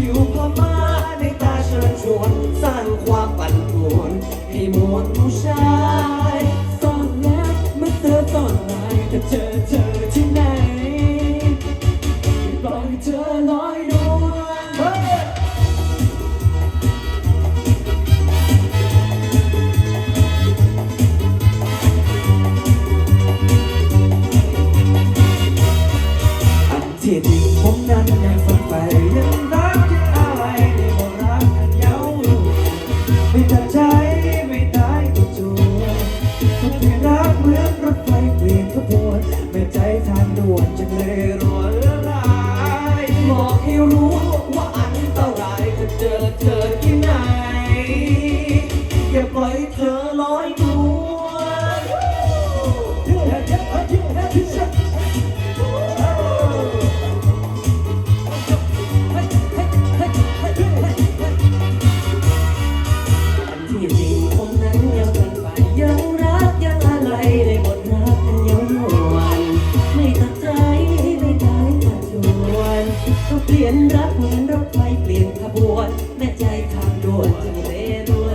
you. จะไม่รัวเรือร้ายบอกให้รู้ว่าอันตรายถ้าเจอเธอ ปวนแม่ใจทางด่วนจึงเลรว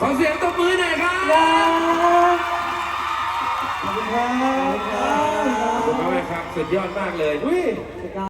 ขอเสียงตบมือหน่อยครับขอบคุณครับขอบคุณมากครับ สุดยอดมากเลย อุ้ย